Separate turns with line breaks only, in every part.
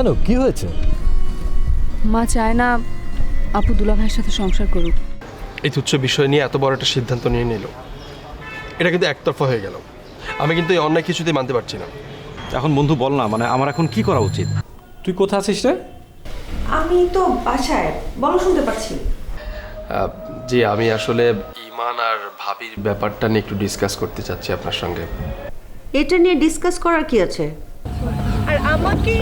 কেন? কি হয়েছে?
মা চায় না আপু দুলা ভাইয়ের সাথে সংসার করুক।
এই তুচ্ছ বিষয় নিয়ে এত বড় একটা সিদ্ধান্ত নিয়ে নিল। এটা কিন্তু একতরফা হয়ে গেল। আমি কিন্তু এই অন্যায় কিছুতেই মানতে পারছি না।
এখন বন্ধু বল না মানে আমার এখন কি করা উচিত? তুই কোথায় আছিস রে?
আমি তো বাসায়। বলো শুনতে পাচ্ছি।
আহ, জি আমি আসলে ইমান আর ভাবির ব্যাপারটা নিয়ে একটু ডিসকাস করতে চাচ্ছি আপনার সঙ্গে।
এটা নিয়ে ডিসকাস করার কি আছে?
আমাকে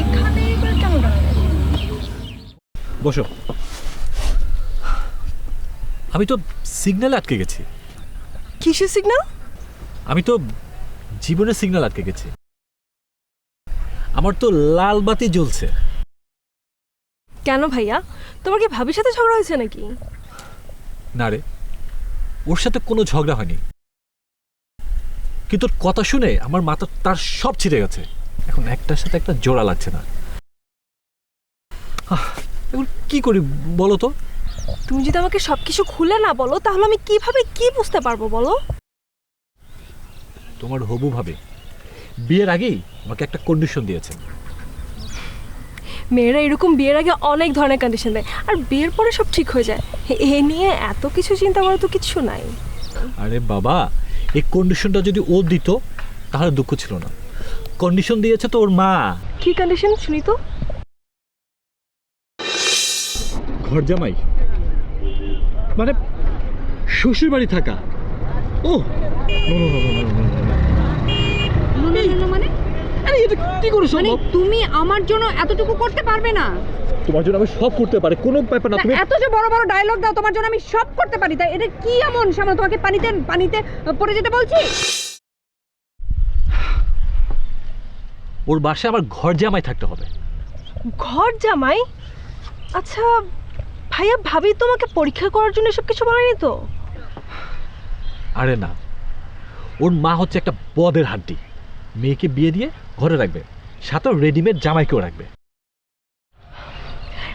এখানে এবার কেন
বসো। আমি তো সিগন্যালে আটকে গেছি।
কিসের সিগন্যাল
আমি তো জীবনের সিগন্যাল আটকে গেছি। আমার তো লাল বাতি জ্বলছে।
কেন ভাইয়া? তোমার কি ভাবির সাথে ঝগড়া হয়েছে নাকি?
না রে ওর সাথে কোনো ঝগড়া হয়নি। কিন্তু কথা শুনে আমার মাথা তার সব ছিঁড়ে গেছে। এখন একটার সাথে একটা জোড়া লাগছে না। এখন কি করি বলো তো?
তুমি যদি আমাকে সবকিছু খুলে না বলো তাহলে আমি কীভাবে কি বুঝতে পারব বলো?
তোমার হবু ভাবে বিয়ের আগেই আমাকে একটা কন্ডিশন দিয়েছে।
মেয়েরা এরকম বিয়ের আগে অনেক ধরনের কন্ডিশন দেয় আর বিয়ের পরে সব ঠিক হয়ে যায়। এ- এ নিয়ে এত কিছু চিন্তা করা তো কিছু নাই।
আরে বাবা এই কন্ডিশনটা যদি ও দিত তাহলে দুঃখ ছিল না। কন্ডিশন দিয়েছে তো ওর মা
কি কন্ডিশন শুনি তো
ঘর জামাই মানে শ্বশুর বাড়ি থাকা ও
মানে
আরে এটা কি করে
মানে
সম্ভব
তুমি আমার জন্য এতটুকু করতে পারবে না
তোমার জন্য আমি সব করতে পারি কোনো ব্যাপার না তুমি
এত যে বড় বড় ডায়লগ দাও তোমার জন্য আমি সব করতে পারি তাই এটা কি এমন সামনে তোমাকে পানিতে পানিতে পড়ে যেতে বলছি
ওর বাসায় আমার ঘর জামাই থাকতে হবে।
ঘর জামাই? আচ্ছা ভাইয়া ভাবি তোমাকে পরীক্ষা করার জন্য এসব কিছু বলেনি তো?
আরে না ওর মা হচ্ছে একটা বদের হাড্ডি। মেয়েকে বিয়ে দিয়ে ঘরে রাখবে সাথে রেডিমেড জামাইকেও রাখবে।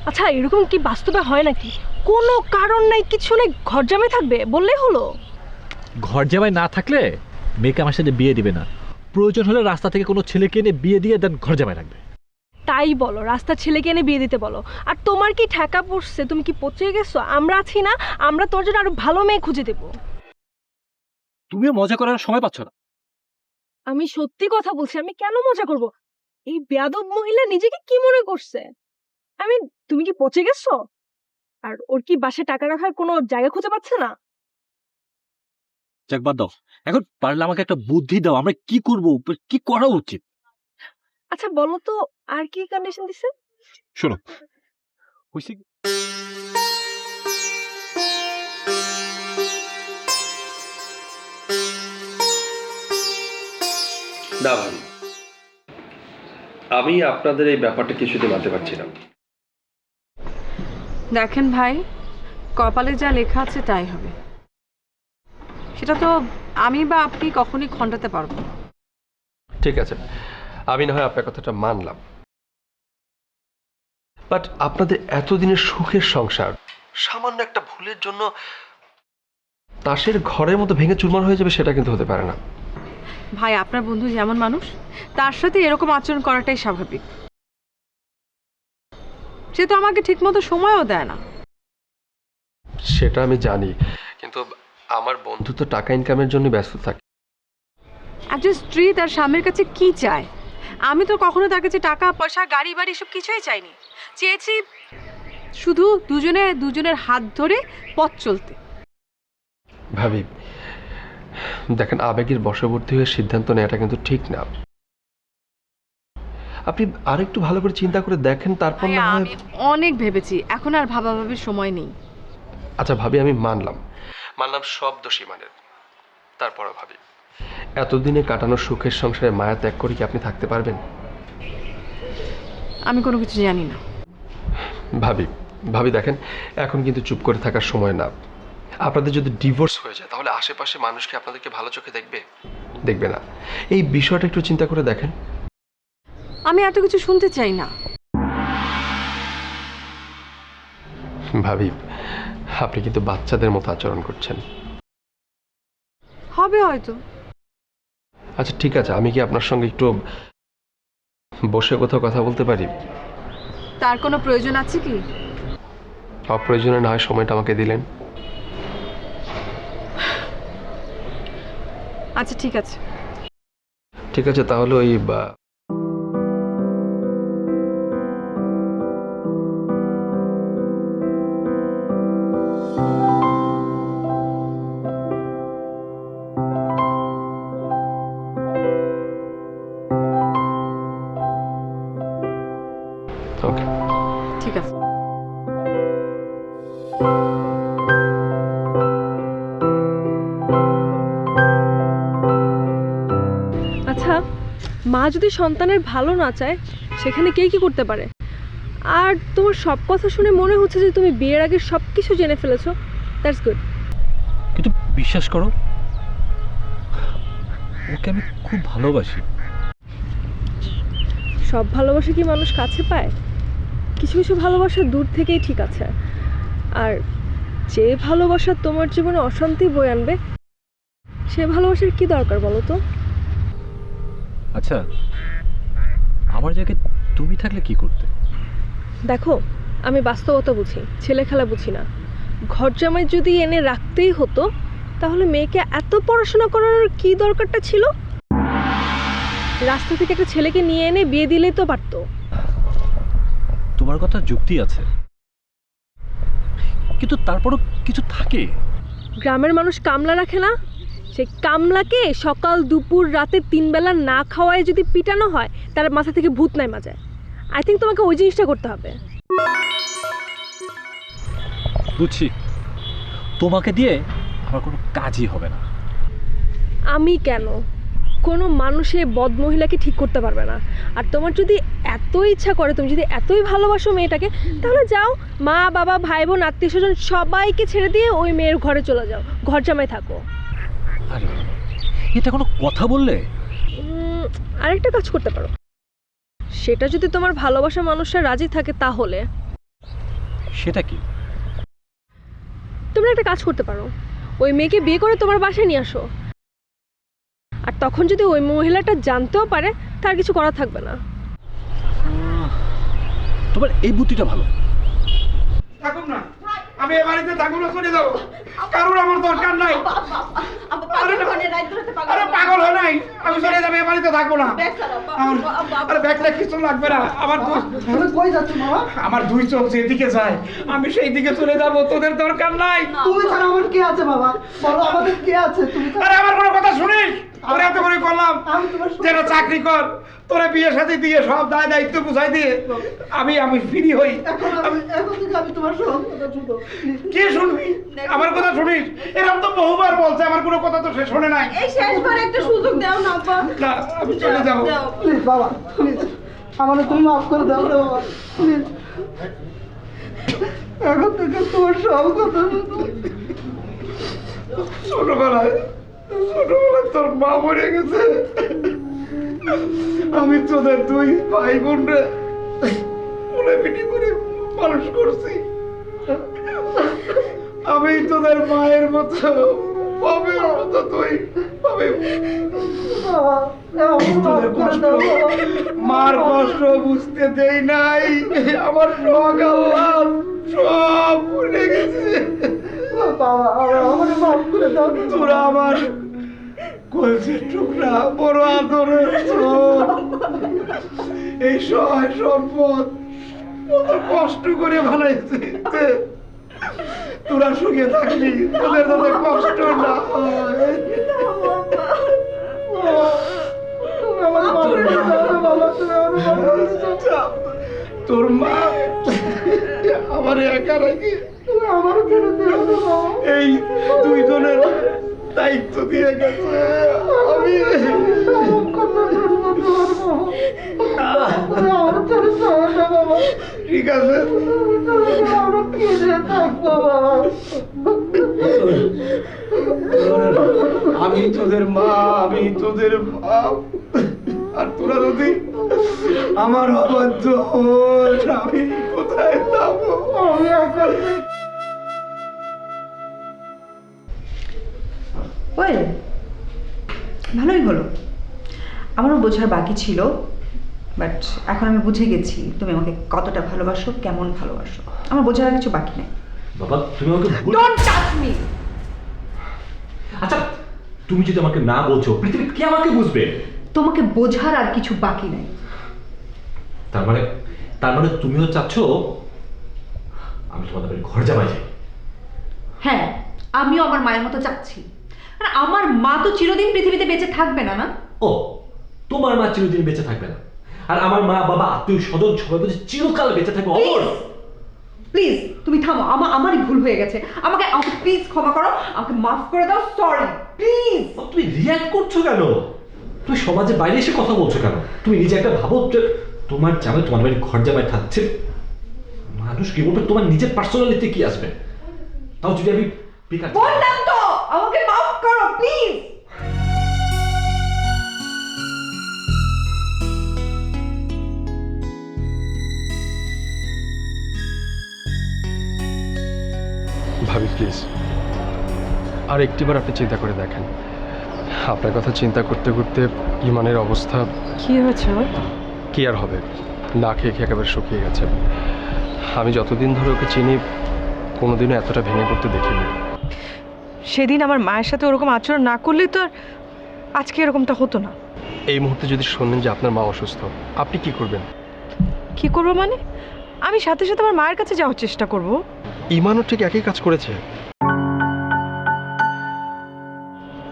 আচ্ছা এরকম কি বাস্তবে হয় নাকি? কোনো কারণ নাই কিছু নেই ঘর জামাই থাকবে বললেই হলো।
ঘর জামাই না থাকলে মেয়েকে আমার সাথে বিয়ে দিবে না। প্রয়োজন হলে রাস্তা থেকে কোনো ছেলেকে এনে বিয়ে দিয়ে দেন ঘর জামাই রাখবে।
তাই বলো রাস্তার ছেলেকে এনে বিয়ে দিতে বলো। আর তোমার কি ঠেকা পড়ছে? তুমি কি পচে গেছো? আমরা আছি না আমরা তোর জন্য আরও ভালো মেয়ে খুঁজে দেবো।
তুমিও মজা করার সময় পাচ্ছ না।
আমি সত্যি কথা বলছি আমি কেন মজা করব? এই বেয়াদব মহিলা নিজেকে কি মনে করছে? আমি তুমি কি পচে গেছো? আর ওর কি বাসে টাকা রাখার কোনো জায়গা খুঁজে পাচ্ছে না?
যাক বাদ দাও। এখন পারলে আমাকে একটা বুদ্ধি দাও আমরা কি করব? কি করা উচিত?
আচ্ছা বলো তো আর কি কন্ডিশন দিছে?
শোনো। হইছে কি-
না ভাবি। আমি আপনাদের এই ব্যাপারটা কিছুতেই মানতে পারছি না।
দেখেন ভাই কপালে যা লেখা আছে তাই হবে। সেটা তো আমি বা আপনি কখনই খণ্ডাতে পারব না।
ঠিক আছে। আমি না হয় আপনার কথাটা মানলাম। বাট আপনাদের এতদিনের সুখের সংসার সামান্য একটা ভুলের জন্য তাসের ঘরের মতো ভেঙে চুরমার হয়ে যাবে সেটা কিন্তু হতে পারে না।
ভাই আপনার বন্ধু যেমন মানুষ তার সাথে এরকম আচরণ করাটাই স্বাভাবিক। সে তো আমাকে ঠিকমতো সময়ও দেয় না।
সেটা আমি জানি কিন্তু আমার বন্ধু তো টাকা ইনকামের জন্য ব্যস্ত থাকে।
একজন স্ত্রী তার স্বামীর কাছে কি চায়? আমি তো কখনো তার কাছে টাকা পয়সা গাড়ি বাড়ি সব কিছুই চাইনি। চেয়েছি শুধু দুজনে দুজনের হাত ধরে পথ চলতে।
ভাবি দেখেন আবেগের বশবর্তী হয়ে সিদ্ধান্ত নেওয়াটা কিন্তু ঠিক না। আপনি আরেকটু ভালো করে চিন্তা করে দেখেন তারপর না হয়
আমি অনেক ভেবেছি এখন আর ভাবাভাবির সময় নেই।
আচ্ছা ভাবি আমি মানলাম। মানলাম সব দোষী মানের। তারপরে ভাবি। এতদিনে কাটানো সুখের সংসারে মায়া ত্যাগ করে কি আপনি থাকতে পারবেন?
আমি কোনো কিছু জানি না।
ভাবি ভাবি দেখেন এখন কিন্তু চুপ করে থাকার সময় না। আপনাদের যদি ডিভোর্স হয়ে যায় তাহলে আশেপাশে মানুষকে আপনাদেরকে ভালো চোখে দেখবে? দেখবে না। এই বিষয়টা একটু চিন্তা করে দেখেন।
আমি এত কিছু শুনতে চাই না।
ভাবি আপনি কিন্তু বাচ্চাদের মতো আচরণ করছেন।
হবে হয়তো।
আচ্ছা ঠিক আছে আমি কি আপনার সঙ্গে একটু বসে কোথাও কথা বলতে পারি?
তার কোনো প্রয়োজন আছে কি?
অপ্রয়োজনে না হয় সময়টা আমাকে দিলেন।
আচ্ছা ঠিক আছে।
ঠিক আছে তাহলে ওই
যদি সন্তানের ভালো না চায় সেখানে কে কি করতে পারে? আর তোমার সব কথা শুনে মনে হচ্ছে যে তুমি বিয়ের আগে সব কিছু জেনে ফেলেছো। দ্যাটস গুড
কিন্তু বিশ্বাস করো ওকে আমি খুব ভালোবাসি।
সব ভালোবাসা কি মানুষ কাছে পায়? কিছু কিছু ভালোবাসা দূর থেকেই ঠিক আছে। আর যে ভালোবাসা তোমার জীবনে অশান্তি বয়ে আনবে সে ভালোবাসার কি দরকার বলো তো?
আচ্ছা আমার জায়গায় তুমি থাকলে কি করতে?
দেখো আমি বাস্তবতা বুঝি ছেলে খেলা বুঝি না। ঘর জামাই যদি এনে রাখতেই হতো তাহলে মেয়েকে এত পড়াশোনা করার কি দরকারটা ছিল? রাস্তা থেকে একটা ছেলেকে নিয়ে এনে বিয়ে দিলেই তো পারতো।
তোমার কথা যুক্তি আছে। কিন্তু তারপরও কিছু থাকে।
গ্রামের মানুষ কামলা রাখে না? সেই কামলাকে সকাল দুপুর রাতে তিন বেলা না খাওয়ায় যদি পিটানো হয় তার মাথা থেকে ভূত নাই মাজায়। আই থিঙ্ক তোমাকে ওই জিনিসটা করতে হবে।
বুঝছি। তোমাকে দিয়ে আমার কোনো কাজই হবে না।
আমি কেন? কোনো মানুষে বদ মহিলাকে ঠিক করতে পারবে না। আর তোমার যদি এত ইচ্ছা করে তুমি যদি এতই ভালোবাসো মেয়েটাকে তাহলে যাও মা বাবা ভাই বোন আত্মীয় স্বজন সবাইকে ছেড়ে দিয়ে ওই মেয়ের ঘরে চলে যাও। ঘর জামাই থাকো।
আরে এটা কোনো কথা বললে?
আরেকটা কাজ করতে পারো। সেটা যদি তোমার ভালোবাসা মানুষরা রাজি থাকে তাহলে।
সেটা কি?
তোমরা একটা কাজ করতে পারো। ওই মেয়েকে বিয়ে করে তোমার বাসায় নিয়ে আসো। আর তখন যদি ওই মহিলাটা জানতেও পারে তার কিছু করা থাকবে না।
তোমার এই বুদ্ধিটা ভালো।
থাকুক না। আমি এ বাড়িতে থাকুক না চলে যাব। কারোর আমার দরকার নাই। আরে পাগল হয় নাই। আমি চলে যাব এ বাড়িতে থাকব না। আমার- আরে ব্যাগটা কিছু লাগবে না। আমার
কই যাচ্ছ বাবা?
আমার দুই চোখ যেদিকে যায় আমি সেই দিকে চলে যাব। তোদের দরকার নাই।
তুমি ছাড়া আমার কে আছে বাবা? বলো আমাদের কে আছে? তুমি
আরে আমার কোনো কথা শুনিস তোরা এত করে করলাম
আমি
যেটা চাকরি কর তোরা বিয়ে সাথে দিয়ে সব দায় দায়িত্ব বুঝাই দিয়ে আমি আমি ফ্রি হই।
এখন আমি এখন তোমার সব
কে শুনবি? আমার কথা শুনিস? এরকম তো বহুবার বলছে আমার কোনো কথা তো সে শোনে নাই।
এই শেষবার একটা সুযোগ দাও না
না আমি চলে যাব।
প্লিজ বাবা প্লিজ। আমাকে তুমি মাফ করে দাও রে বাবা। প্লিজ। এখন থেকে তোমার সব কথা শুনো
ছোটবেলায় ছোটবেলায় তোর মা মরে গেছে। আমি তোদের দুই ভাই মনে পিটি করে মানুষ করছি। আমি তোদের মায়ের মতো বাবের মতো তুই। আমি
বাবা আমাকে মাফ
তোদের কষ্ট মার কষ্ট বুঝতে দেই নাই। আমার আল্লাহ সব ভুলে গেছে।
বাবা মাফ করে দাও।
তোরা আমার কলসির টুকরা বড় আদরের এই সহায় সম্পদ কষ্ট করে বানাইছে। তোরা সুখে থাকলি তোদের তাদের কষ্ট না তোর মা আমার একা রাখি আমার এই দুইজনের দায়িত্ব দিয়ে গেছে। আমি ঠিক আছে। আমি তোদের মা, আমি তোদের বাপ। আর তোরা যদি আমার অবাধ্য আমি কোথায় যাব? আমি
ওয়েল ভালোই হলো। আমারও বোঝার বাকি ছিল বাট এখন আমি বুঝে গেছি তুমি আমাকে কতটা ভালোবাসো কেমন ভালোবাসো। আমার বোঝার আর কিছু বাকি নেই।
বাবা তুমি আমাকে
ডোন্ট টাচ মি
আচ্ছা তুমি যদি আমাকে না বলছো পৃথিবী কে আমাকে বুঝবে?
তোমাকে বোঝার আর কিছু বাকি নেই।
তার মানে তার মানে তুমিও চাচ্ছ আমি তোমাদের ঘর জামাই যাই
হ্যাঁ আমিও আমার মায়ের মতো চাচ্ছি। আর আমার মা তো চিরদিন পৃথিবীতে বেঁচে থাকবে না না?
ও তোমার মা চিরদিন বেঁচে থাকবে না। আর আমার মা বাবা আত্মীয় স্বজন সবাই বুঝে চিরকাল বেঁচে থাকবে অমর।
প্লিজ তুমি থামো আমার আমারই ভুল হয়ে গেছে। আমাকে আমাকে প্লিজ ক্ষমা করো আমাকে মাফ করে দাও সরি প্লিজ
তুমি রিয়াক্ট করছ কেন? তুমি সমাজে বাইরে এসে কথা বলছো কেন? তুমি নিজে একটা ভাবো যে তোমার জামাই তোমার বাড়ি ঘর জামাই থাকছে। মানুষ কি বলবে? তোমার নিজের পার্সোনালিটি কি আসবে? তাও যদি আমি
বললাম প্লিজ
ভাবি প্লিজ আর একটিবার আপনি চিন্তা করে দেখেন। আপনার কথা চিন্তা করতে করতে ইমানের অবস্থা
কি হয়েছে?
কি আর হবে? না খেয়ে খেয়ে একেবারে শুকিয়ে গেছে। আমি যতদিন ধরে ওকে চিনি কোনোদিনও এতটা ভেঙে পড়তে দেখিনি।
সেদিন আমার মায়ের সাথে ওরকম আচরণ না করলে তো আর আজকে এরকমটা হতো না।
এই মুহূর্তে যদি শোনেন যে আপনার মা অসুস্থ আপনি কি করবেন?
কি করব মানে? আমি সাথে সাথে আমার মায়ের কাছে যাওয়ার চেষ্টা করব।
ইমানও ঠিক একই কাজ করেছে?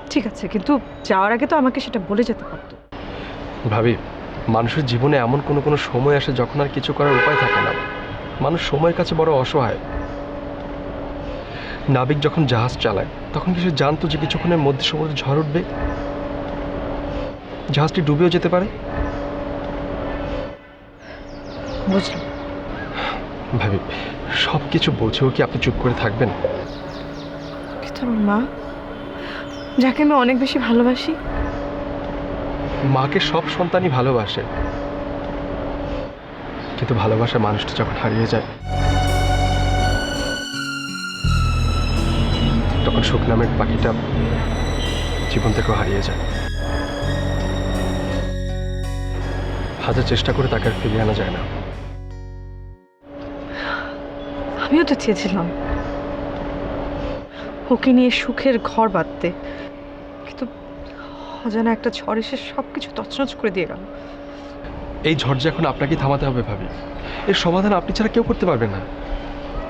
ঠিক আছে কিন্তু যাওয়ার আগে তো আমাকে সেটা বলে যেতে পারতো।
ভাবি মানুষের জীবনে এমন কোনো কোনো সময় আসে যখন আর কিছু করার উপায় থাকে না। মানুষ সময়ের কাছে বড় অসহায়। নাবিক যখন জাহাজ চালায় তখন কিছু জানতো যে কিছুক্ষণের মধ্যে সমুদ্রে ঝড় উঠবে? জাহাজটি ডুবেও যেতে পারে?
বুঝলাম।
ভাবি সব কিছু বোঝেও কি আপনি চুপ করে থাকবেন?
কিন্তু আমার মা যাকে আমি অনেক বেশি ভালোবাসি।
মাকে সব সন্তানই ভালোবাসে। কিন্তু ভালোবাসা মানুষটা যখন হারিয়ে যায় সুখ নামের পাখিটা জীবন থেকেও হারিয়ে যায়। হাজার চেষ্টা করে তাকে আর ফিরিয়ে আনা যায় না।
আমিও তো চেয়েছিলাম। ওকে নিয়ে সুখের ঘর বাঁধতে। কিন্তু অজানা একটা ঝড় এসে সব কিছু তছনছ করে দিয়ে গেল।
এই ঝড় যে এখন আপনাকে থামাতে হবে ভাবি। এর সমাধান আপনি ছাড়া কেউ করতে পারবে না।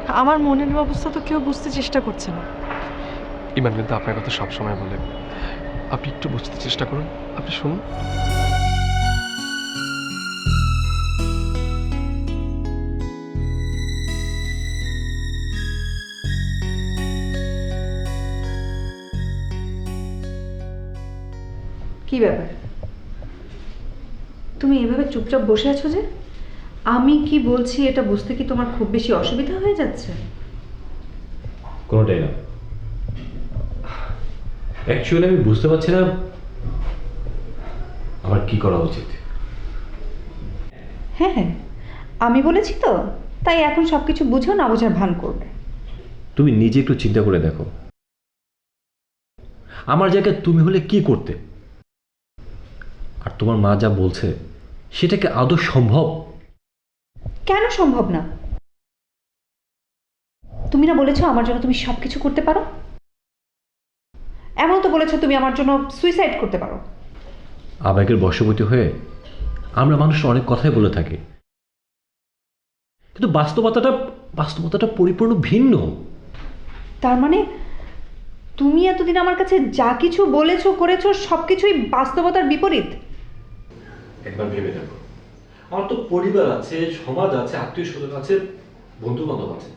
আমার মনের অবস্থা তো কেউ বুঝতে চেষ্টা করছে না।
ইমান কিন্তু আপনার কথা সবসময় বলে। আপনি একটু বুঝতে চেষ্টা করুন। আপনি শুনুন।
কি ব্যাপার? তুমি এভাবে চুপচাপ বসে আছো যে? আমি কি বলছি এটা বুঝতে কি তোমার খুব বেশি অসুবিধা হয়ে যাচ্ছে?
কোনোটাই না। অ্যাকচুয়ালি আমি বুঝতে পারছি না আমার কি করা উচিত।
হ্যাঁ হ্যাঁ। আমি বলেছি তো তাই এখন সব কিছু বুঝেও না বোঝার ভান করবে।
তুমি নিজে একটু চিন্তা করে দেখো। আমার জায়গায় তুমি হলে কি করতে? আর তোমার মা যা বলছে সেটা কি আদৌ সম্ভব?
কেন সম্ভব না? তুমি না বলেছ আমার জন্য তুমি সব কিছু করতে পারো? এমন তো বলেছ তুমি আমার জন্য সুইসাইড করতে পারো।
আবেগের বশবর্তী হয়ে আমরা মানুষ অনেক কথাই বলে থাকি। কিন্তু বাস্তবতাটা বাস্তবতাটা পরিপূর্ণ ভিন্ন।
তার মানে তুমি এতদিন আমার কাছে যা কিছু বলেছ করেছ সব কিছুই বাস্তবতার বিপরীত?
একবার ভেবে দেখো। আমার তো পরিবার আছে সমাজ আছে আত্মীয় স্বজন আছে বন্ধু বান্ধব আছে।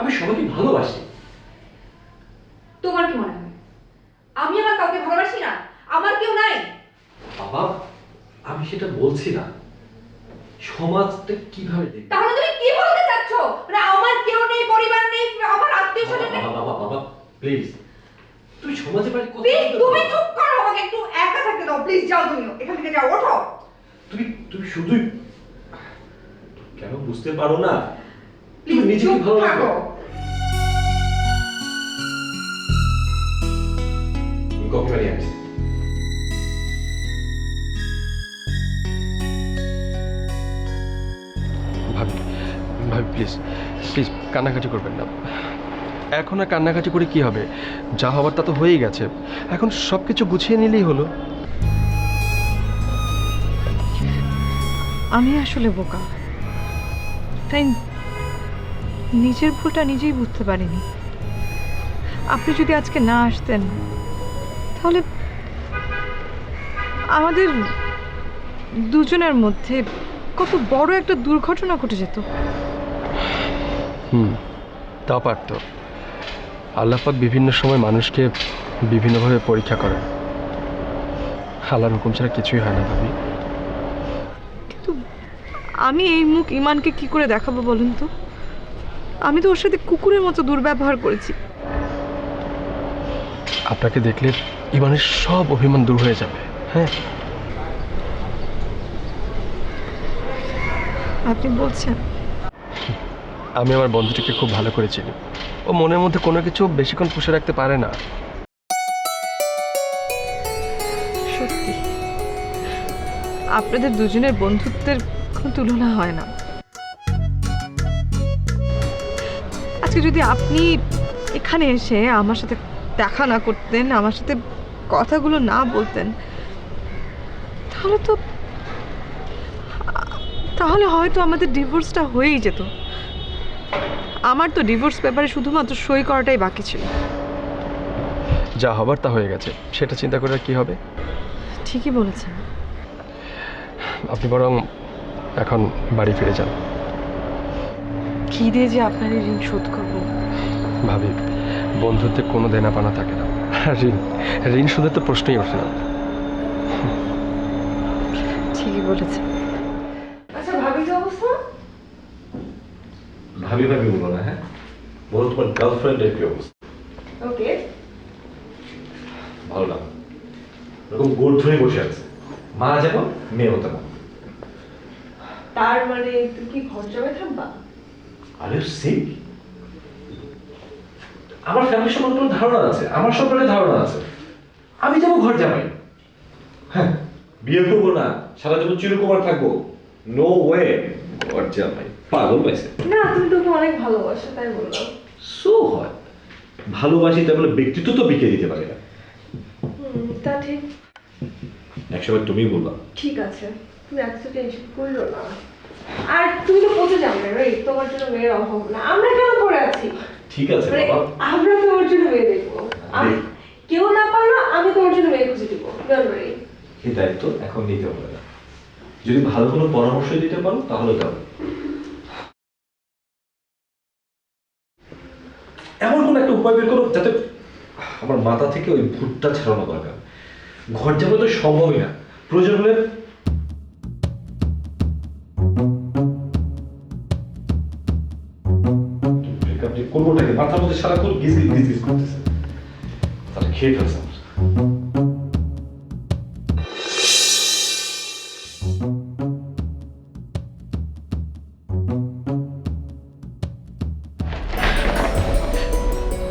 আমি সবাইকে ভালোবাসি।
তোমার কি মনে হয়? আমি আমার কাউকে ভালোবাসি না। আমার কেউ নাই।
বাবা আমি সেটা বলছি না। সমাজটা কীভাবে দেখবে?
তাহলে তুমি কি বলতে চাচ্ছ? মানে আমার কেউ নেই পরিবার নেই আমার আত্মীয় স্বজন নেই
বাবা বাবা বাবা প্লিজ তুমি সমাজে বাড়ি কথা
প্লিজ তুমি চুপ করো আমাকে একটু একা থাকতে দাও প্লিজ যাও তুমি এখান থেকে যাও ওঠো।
তুমি তুমি শুধুই কেন বুঝতে পারো না? তুমি নিজেকে ভালো
থাকো।
বানিয়ে
ভাবি ভাবি প্লিজ প্লিজ কান্নাকাটি করবেন না। এখন আর কান্নাকাটি করে কি হবে? যা হবার তা তো হয়েই গেছে। এখন সব কিছু গুছিয়ে নিলেই হলো।
আমি আসলে বোকা। তাই নিজের ভুলটা নিজেই বুঝতে পারিনি। আপনি যদি আজকে না আসতেন তাহলে আমাদের দুজনের মধ্যে কত বড় একটা দুর্ঘটনা ঘটে যেত।
হুম তা পারত। আল্লাপাক বিভিন্ন সময় মানুষকে বিভিন্নভাবে পরীক্ষা করেন। আল্লাহর হুকুম ছাড়া কিছুই হয় না ভাবি।
কিন্তু আমি এই মুখ ইমানকে কি করে দেখাবো বলুন তো? আমি তো ওর সাথে কুকুরের মতো দুর্ব্যবহার করেছি।
আপনাকে দেখলে ইমানের সব অভিমান দূর হয়ে যাবে। হ্যাঁ।
আপনি বলছেন।
আমি আমার বন্ধুটিকে খুব ভালো করে চিনি। ও মনের মধ্যে কোনো কিছু বেশিক্ষণ পুষে রাখতে পারে না।
সত্যি। আপনাদের দুজনের বন্ধুত্বের কোনো তুলনা হয় না। আজকে যদি আপনি এখানে এসে আমার সাথে দেখা না করতেন আমার সাথে কথাগুলো না বলতেন তাহলে তো তাহলে হয়তো আমাদের ডিভোর্সটা হয়েই যেত। আমার তো ডিভোর্স পেপারে শুধুমাত্র সই করাটাই বাকি ছিল।
যা হবার তা হয়ে গেছে। সেটা চিন্তা করে কি হবে?
ঠিকই বলেছেন।
আপনি বরং এখন বাড়ি ফিরে যান।
কি দিয়ে যে আপনার ঋণ শোধ করব?
ভাবি বন্ধুত্বে কোনো দেনা পানা থাকে না। ঋণ ঋণ শুধু তো প্রশ্নই ওঠে না।
ঠিকই বলেছেন
আচ্ছা ভাবি কি অবস্থা?
ভাবি ভাবি বলো না হ্যাঁ? বলো তোমার গার্লফ্রেন্ডের কি অবস্থা?
ওকে।
ভালো না। এরকম গোল ধরে বসে আছে। মা যেমন মেয়েও তেমন।
তার মানে তুই কি ঘর জমে থাকবা?
আরে সিক আমার ফ্যামিলির সম্পর্কে তোমার ধারণা আছে আমার সম্পর্কে ধারণা আছে। আমি যাব ঘর জামাই। হ্যাঁ বিয়ে করব না সারা জীবন চিরকুমার থাকব। নো ওয়ে ঘর জামাই। পাগল পাইছে
না তুমি তোকে অনেক ভালোবাসো তাই বললাম।
সো হয় ভালোবাসি তাই বলে ব্যক্তিত্ব তো বিকে দিতে পারে না।
হুম তা ঠিক।
একসময় তুমি বললা
ঠিক আছে তুমি এত টেনশন করল না। আর তুমি তো পচে যাবে রে তোমার জন্য মেয়ের অভাব না। আমরা কেন পড়ে আছি?
ঠিক আছে
মানে
বাবা।
আমরা তোমার জন্য মেয়ে দেখব কেউ না পারল আমি তোমার জন্য মেয়ে খুঁজে দিব ডোন্ট ওয়ারি
এই দায়িত্ব এখন নিতে হবে না। যদি ভালো কোনো পরামর্শ দিতে পারো তাহলে দাও। এমন কোন একটা উপায় বের করো যাতে আমার মাথা থেকে ওই ভূতটা ছাড়ানো দরকার। ঘর যাবে তো সম্ভবই না। প্রয়োজন হলে মধ্যে সারাক্ষণ গিজ গিজ গিজ গিজ করতেছে তাহলে খেয়ে ফেলছে আমার।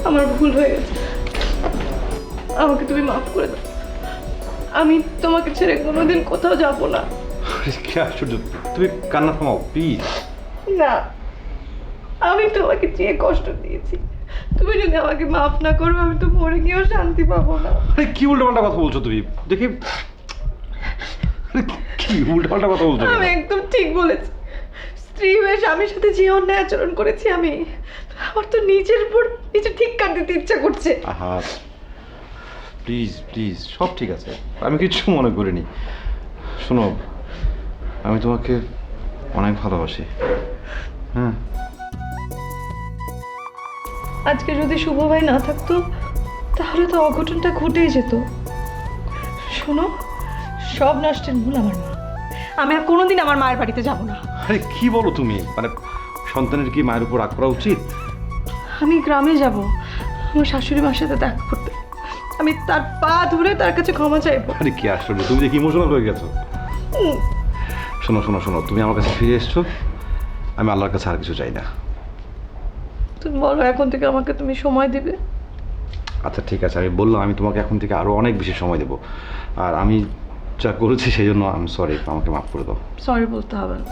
আমার ভুল হয়ে গেছে। আমাকে তুমি মাফ করে দাও। আমি তোমাকে ছেড়ে কোনোদিন কোথাও যাব না।
কি আশ্চর্য। তুমি কান্না থামাও প্লিজ
না আমি তোমাকে চেয়ে কষ্ট দিয়েছি তুমি যদি আমাকে মাফ না করো আমি তো মরে গিয়েও শান্তি পাবো না।
আরে কি উল্টোপাল্টা কথা বলছো তুমি? দেখি আরে কি উল্টোপাল্টা কথা বলছো
আমি একদম ঠিক বলেছি। স্ত্রী হয়ে স্বামীর সাথে যে অন্যায় আচরণ করেছি আমি আমার তো নিজের উপর নিজে ঠিক কাট দিতে ইচ্ছা করছে।
আহা প্লিজ প্লিজ সব ঠিক আছে। আমি কিছু মনে করিনি। শোনো আমি তোমাকে অনেক ভালোবাসি। হ্যাঁ?
আজকে যদি শুভ ভাই না থাকতো তাহলে তো অঘটনটা ঘটেই যেত। শোনো সব নষ্টের মূল আমার মা। আমি আর কোনোদিন আমার মায়ের বাড়িতে যাব না।
আরে কি বলো তুমি? মানে সন্তানের কি মায়ের উপর রাগ করা উচিত?
আমি গ্রামে যাব। আমার শাশুড়ি মার সাথে দেখা করতে। আমি তার পা ধরে তার কাছে ক্ষমা চাইব।
আরে কি আসলে তুমি দেখি ইমোশনাল হয়ে গেছো। শোনো শোনো শোনো তুমি আমার কাছে ফিরে এসছো। আমি আল্লাহর কাছে আর কিছু চাই না।
তুমি বলো এখন থেকে আমাকে তুমি সময় দিবে।
আচ্ছা ঠিক আছে আমি বললাম আমি তোমাকে এখন থেকে আরও অনেক বেশি সময় দেবো। আর আমি যা করেছি সেই জন্য আমি সরি আমাকে মাফ করে দাও।
সরি বলতে হবে না।